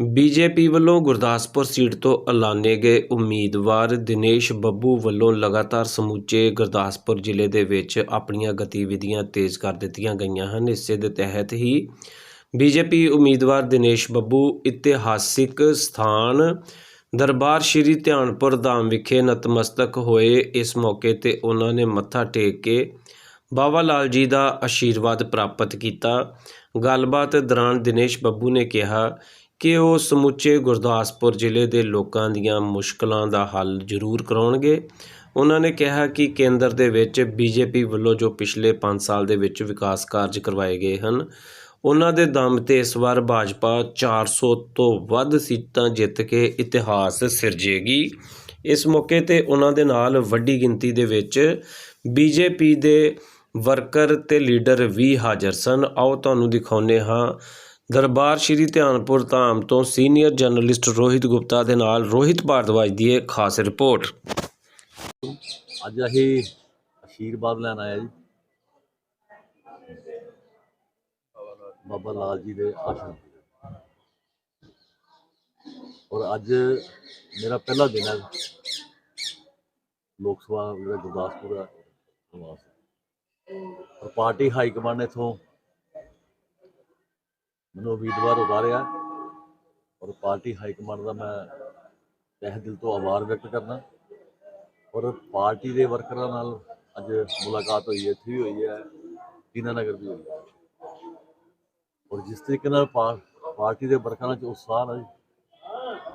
BJP ਵੱਲੋਂ Gurdaspur seat ਤੋਂ ਐਲਾਨੇ ਗਏ ਉਮੀਦਵਾਰ ਦਿਨੇਸ਼ ਬੱਬੂ ਵੱਲੋਂ ਲਗਾਤਾਰ ਸਮੁੱਚੇ ਗੁਰਦਾਸਪੁਰ ਜ਼ਿਲ੍ਹੇ ਦੇ ਵਿੱਚ ਆਪਣੀਆਂ ਗਤੀਵਿਧੀਆਂ ਤੇਜ਼ ਕਰ ਦਿੱਤੀਆਂ ਗਈਆਂ ਹਨ। ਇਸੇ ਦੇ ਤਹਿਤ ਹੀ ਬੀਜੇਪੀ ਉਮੀਦਵਾਰ ਦਿਨੇਸ਼ ਬੱਬੂ ਇਤਿਹਾਸਿਕ ਸਥਾਨ ਦਰਬਾਰ ਸ਼੍ਰੀ ਧਿਆਨਪੁਰ ਧਾਮ ਵਿਖੇ ਨਤਮਸਤਕ ਹੋਏ। ਇਸ ਮੌਕੇ ਤੇ ਉਹਨਾਂ ਨੇ ਮੱਥਾ ਟੇਕ ਕੇ ਬਾਬਾ ਲਾਲ ਜੀ ਦਾ ਆਸ਼ੀਰਵਾਦ ਪ੍ਰਾਪਤ ਕੀਤਾ। ਗੱਲਬਾਤ ਦੌਰਾਨ ਦਿਨੇਸ਼ ਬੱਬੂ ਨੇ ਕਿਹਾ ਕਿ ਉਹ ਸਮੁੱਚੇ ਗੁਰਦਾਸਪੁਰ ਜ਼ਿਲ੍ਹੇ ਦੇ ਲੋਕਾਂ ਦੀਆਂ ਮੁਸ਼ਕਲਾਂ ਦਾ ਹੱਲ ਜ਼ਰੂਰ ਕਰਾਉਣਗੇ। ਉਹਨਾਂ ਨੇ ਕਿਹਾ ਕਿ ਕੇਂਦਰ ਦੇ ਵਿੱਚ ਬੀਜੇਪੀ ਵੱਲੋਂ ਜੋ ਪਿਛਲੇ 5 ਸਾਲ ਦੇ ਵਿੱਚ ਵਿਕਾਸ ਕਾਰਜ ਕਰਵਾਏ ਗਏ ਹਨ, ਉਹਨਾਂ ਦੇ ਦਮ ਤੇ ਇਸ ਵਾਰ ਭਾਜਪਾ 400 ਤੋਂ ਵੱਧ ਸੀਟਾਂ ਜਿੱਤ ਕੇ ਇਤਿਹਾਸ ਸਿਰਜੇਗੀ। ਇਸ ਮੌਕੇ ਤੇ ਉਹਨਾਂ ਦੇ ਨਾਲ ਵੱਡੀ ਗਿਣਤੀ ਦੇ ਵਿੱਚ ਬੀਜੇਪੀ ਦੇ ਵਰਕਰ ਤੇ ਲੀਡਰ ਵੀ ਹਾਜ਼ਰ ਸਨ। ਆਓ ਤੁਹਾਨੂੰ ਦਿਖਾਉਂਦੇ ਹਾਂ ਦਰਬਾਰ ਸ਼੍ਰੀ ਧਿਆਨਪੁਰ ਧਾਮ ਤੋਂ ਸੀਨੀਅਰ ਜਰਨਲਿਸਟ ਰੋਹਿਤ ਗੁਪਤਾ ਦੇ ਨਾਲ ਰੋਹਿਤ ਭਾਰਦਵਾਜ ਦੀ ਇਹ ਖਾਸ ਰਿਪੋਰਟ। ਅੱਜ ਅਸੀਂ ਆਸ਼ੀਰਵਾਦ ਲੈਣ ਆਇਆ ਜੀ। ਬਾਬਾ ਲਾਲ ਜੀ ਦੇ ਆਸ਼ਰਮ ਔਰ ਅੱਜ ਮੇਰਾ ਪਹਿਲਾ ਦਿਨ ਹੈ। ਲੋਕ ਸਭਾ ਜਿਹੜਾ ਗੁਰਦਾਸਪੁਰ ਦਾ ਪ੍ਰਵਾਸ ਪਾਰਟੀ ਹਾਈ ਕਮਾਂਡ ਨੇ ਇਥੋਂ ਮੈਨੂੰ ਉਮੀਦਵਾਰ ਉਤਾਰਿਆ ਔਰ ਪਾਰਟੀ ਹਾਈ ਕਮਾਂਡ ਦਾ ਮੈਂ ਤਹਿ ਦਿਲ ਤੋਂ ਆਭਾਰ ਵਿਅਕਤ ਕਰਨਾ ਔਰ ਪਾਰਟੀ ਦੇ ਵਰਕਰਾਂ ਨਾਲ ਅੱਜ ਮੁਲਾਕਾਤ ਹੋਈ ਹੈ, ਇੱਥੇ ਵੀ ਹੋਈ ਹੈ ਦੀਨਾਨਗਰ ਵੀ ਹੋਈ ਹੈ। ਔਰ ਜਿਸ ਤਰੀਕੇ ਨਾਲ ਪਾ- ਪਾਰਟੀ ਦੇ ਵਰਕਰਾਂ 'ਚ ਉਤਸ਼ਾਹ ਹੈ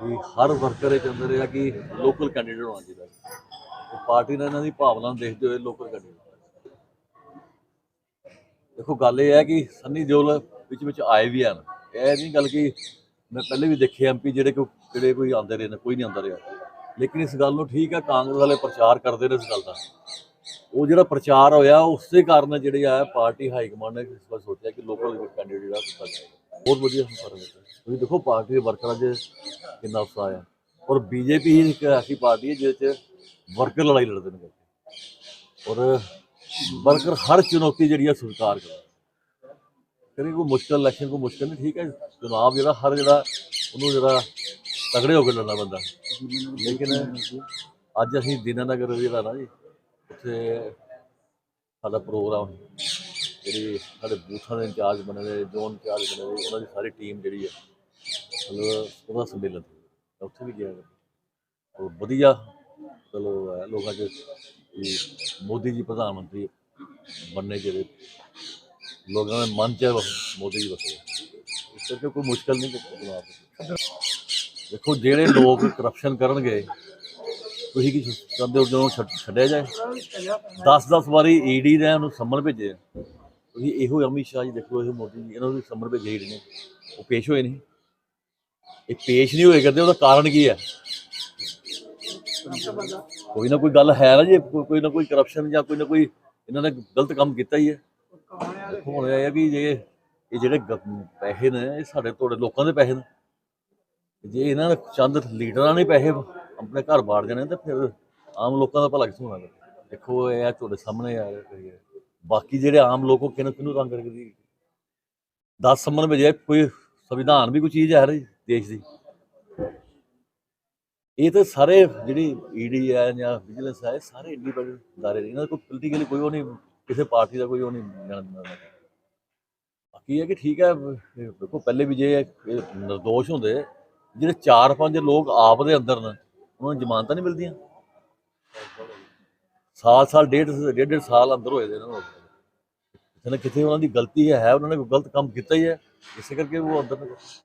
ਕਿ ਹਰ ਵਰਕਰ ਇਹ ਚਾਹੁੰਦੇ ਰਿਹਾ ਕਿ ਲੋਕਲ ਕੈਂਡੀਡੇਟ ਹੋਣਾ ਚਾਹੀਦਾ ਪਾਰਟੀ ਨੇ ਇਹਨਾਂ ਦੀ ਭਾਵਨਾ ਨੂੰ ਦੇਖਦੇ ਹੋਏ ਲੋਕਲ ਕੈਂਡੀਡੇਟ ਦੇਖੋ, ਗੱਲ ਇਹ ਹੈ ਕਿ ਸੰਨੀ ਦਿਓਲ ਵਿੱਚ ਵਿੱਚ ਆਏ ਵੀ ਹਨ। ਇਹ ਨਹੀਂ ਗੱਲ ਕਿ ਮੈਂ ਪਹਿਲੇ ਵੀ ਦੇਖੇ ਐਮਪੀ ਜਿਹੜੇ ਕੋਈ ਜਿਹੜੇ ਕੋਈ ਆਉਂਦੇ ਰਹੇ ਨੇ, ਕੋਈ ਨਹੀਂ ਆਉਂਦਾ ਰਿਹਾ। ਲੇਕਿਨ ਇਸ ਗੱਲ ਨੂੰ ਠੀਕ ਹੈ ਕਾਂਗਰਸ ਵਾਲੇ ਪ੍ਰਚਾਰ ਕਰਦੇ ਨੇ ਇਸ ਗੱਲ ਦਾ। ਉਹ ਜਿਹੜਾ ਪ੍ਰਚਾਰ ਹੋਇਆ, ਉਸੇ ਕਾਰਨ ਜਿਹੜੀ ਆ, ਪਾਰਟੀ ਹਾਈ ਕਮਾਂਡ ਨੇ ਇਸ ਵਾਰ ਸੋਚਿਆ ਕਿ ਲੋਕਲ ਕੈਂਡੀਡੇਟ ਜਿਹੜਾ ਦਿੱਤਾ ਜਾਏਗਾ ਬਹੁਤ ਵਧੀਆ ਸੰਪਰਕ ਹੈ। ਤੁਸੀਂ ਦੇਖੋ, ਪਾਰਟੀ ਦੇ ਵਰਕਰਾਂ 'ਚ ਕਿੰਨਾ ਉਤਸ਼ਾਹ ਆ। ਔਰ ਬੀਜੇਪੀ ਇੱਕ ਐਸੀ ਪਾਰਟੀ ਹੈ ਜਿਹਦੇ 'ਚ ਵਰਕਰ ਲੜਾਈ ਲੜਦੇ ਨੇ ਔਰ ਵਰਕਰ ਹਰ ਚੁਣੌਤੀ ਜਿਹੜੀ ਆ, ਸਵੀਕਾਰ ਕਰਦਾ। ਕਰੀ ਕੋਈ ਮੁਸ਼ਕਲ ਇਲੈਕਸ਼ਨ ਕੋਈ ਮੁਸ਼ਕਲ ਨਹੀਂ, ਠੀਕ ਹੈ ਚੁਣਾਵ ਜਿਹੜਾ, ਹਰ ਜਿਹੜਾ ਉਹਨੂੰ ਜਿਹੜਾ ਤਗੜੇ ਹੋ ਕੇ ਲੜਨਾ ਬੰਦਾ ਲੇਕਿਨ ਅੱਜ ਅਸੀਂ ਦੀਨਾਨਗਰ ਜਿਹੜਾ ਨਾ ਜੀ, ਉੱਥੇ ਸਾਡਾ ਪ੍ਰੋਗਰਾਮ, ਜਿਹੜੀ ਸਾਡੇ ਬੂਥਾਂ ਦੇ ਇੰਚਾਰਜ ਬਣੇ ਨੇ ਜ਼ੋਨ ਇੰਚਾਰਜ ਬਣੇ ਨੇ ਉਹਨਾਂ ਦੀ ਸਾਰੀ ਟੀਮ ਜਿਹੜੀ ਹੈ, ਮਤਲਬ ਉਹਦਾ ਸੰਮੇਲਨ ਉੱਥੇ ਵੀ ਗਿਆ। ਉਹ ਵਧੀਆ, ਚਲੋ ਹੈ ਲੋਕਾਂ 'ਚ ਮੋਦੀ ਜੀ ਪ੍ਰਧਾਨ ਮੰਤਰੀ ਬਣਨੇ ਜਿਹੜੇ ਲੋਕਾਂ ਦੇ ਮਨ 'ਚ ਮੋਦੀ ਜੀ ਵਸੇ ਇਸ ਕਰਕੇ ਕੋਈ ਮੁਸ਼ਕਲ ਨਹੀਂ ਕੋਈ ਦੇਖੋ, ਜਿਹੜੇ ਲੋਕ ਕਰਪਸ਼ਨ ਕਰਨਗੇ, ਤੁਸੀਂ ਕੀ ਚਾਹੁੰਦੇ ਹੋ ਕਿ ਉਹਨੂੰ ਛੱਡਿਆ ਜਾਏ? 10-10 ਵਾਰੀ ਈਡੀ ਨੇ ਉਹਨੂੰ ਸੰਮਨ ਭੇਜਿਆ। ਤੁਸੀਂ ਇਹੋ ਅਮਿਤ ਸ਼ਾਹ ਜੀ ਦੇਖੋ, ਇਹੋ ਮੋਦੀ ਜੀ, ਇਹਨਾਂ ਨੂੰ ਵੀ ਸੰਮਨ ਭੇਜੇ ਈਡੀ ਨੇ ਉਹ ਪੇਸ਼ ਹੋਏ ਨਹੀਂ। ਇਹ ਪੇਸ਼ ਨਹੀਂ ਹੋਏ ਕਰਦੇ, ਉਹਦਾ ਕਾਰਨ ਕੀ ਹੈ? ਕੋਈ ਨਾ ਕੋਈ ਗੱਲ ਹੈ ਨਾ ਜੇ ਕੋਈ ਕੋਈ ਨਾ ਕੋਈ ਕਰਪਸ਼ਨ ਜਾਂ ਕੋਈ ਨਾ ਕੋਈ ਇਹਨਾਂ ਨੇ ਗਲਤ ਕੰਮ ਕੀਤਾ ਹੀ ਹੈ। ਹੁਣ ਇਹ ਹੈ ਕਿ ਜੇ ਇਹ ਜਿਹੜੇ ਗ- ਪੈਸੇ ਨੇ, ਇਹ ਸਾਡੇ ਤੁਹਾਡੇ ਲੋਕਾਂ ਦੇ ਪੈਸੇ ਨੇ। ਜੇ ਇਹਨਾਂ ਨੇ ਚੰਦ ਲੀਡਰਾਂ ਨੇ ਪੈਸੇ ਆਪਣੇ ਘਰ ਬਾੜ ਜਾਣੇ ਤੇ ਫਿਰ ਆਮ ਲੋਕਾਂ ਦਾ ਭਲਾ ਕਿਥੋਂ ਹੋਣਾ? ਦੇਖੋ, ਇਹ ਆ ਤੁਹਾਡੇ ਸਾਹਮਣੇ ਆ ਰਿਹਾ ਬਾਕੀ ਜਿਹੜੇ ਆਮ ਲੋਕ ਕਿਹਨੂੰ ਕਿਹਨੂੰ ਤੰਗ ਕਰਦੀ? 10 ਸੰਮਨ ਵਜੇ ਕੋਈ ਸੰਵਿਧਾਨ ਵੀ ਕੋਈ ਚੀਜ਼ ਹੈ ਰਹੀ ਦੇਸ਼ ਦੀ। ਇਹ ਤਾਂ ਸਾਰੇ ਜਿਹੜੀ ਈਡੀ ਹੈ ਜਾਂ ਵਿਜੀਲੈਂਸ ਹੈ, ਇਹ ਸਾਰੇ ਇੰਡੀਪੈਂਡੈਂਟ ਦਾਰੇ ਨੇ। ਇਹਨਾਂ ਦਾ ਕੋਈ ਪੋਲੀਟੀਕਲੀ ਕੋਈ ਉਹ ਨਹੀਂ ਕਿਸੇ ਪਾਰਟੀ ਦਾ ਕੋਈ ਉਹ ਨਹੀਂ ਬਾਕੀ ਇਹ ਕਿ ਠੀਕ ਹੈ, ਦੇਖੋ ਪਹਿਲੇ ਵੀ ਜੇ ਨਿਰਦੋਸ਼ ਹੁੰਦੇ, ਜਿਹੜੇ 4-5 ਲੋਕ ਆਪ ਦੇ ਅੰਦਰ ਨੇ, ਉਹਨਾਂ ਨੂੰ ਜ਼ਮਾਨਤਾਂ ਨਹੀਂ ਮਿਲਦੀਆਂ। ਸਾਲ ਸਾਲ, ਡੇਢ ਡੇਢ ਡੇਢ ਸਾਲ ਅੰਦਰ ਹੋਏ ਦੇ ਨੇ ਕਿਤੇ ਨਾ ਕਿਤੇ ਉਹਨਾਂ ਦੀ ਗਲਤੀ ਹੈ ਉਹਨਾਂ ਨੇ ਕੋਈ ਗਲਤ ਕੰਮ ਕੀਤਾ ਹੀ ਹੈ, ਇਸੇ ਕਰਕੇ ਉਹ ਅੰਦਰ ਨੇ।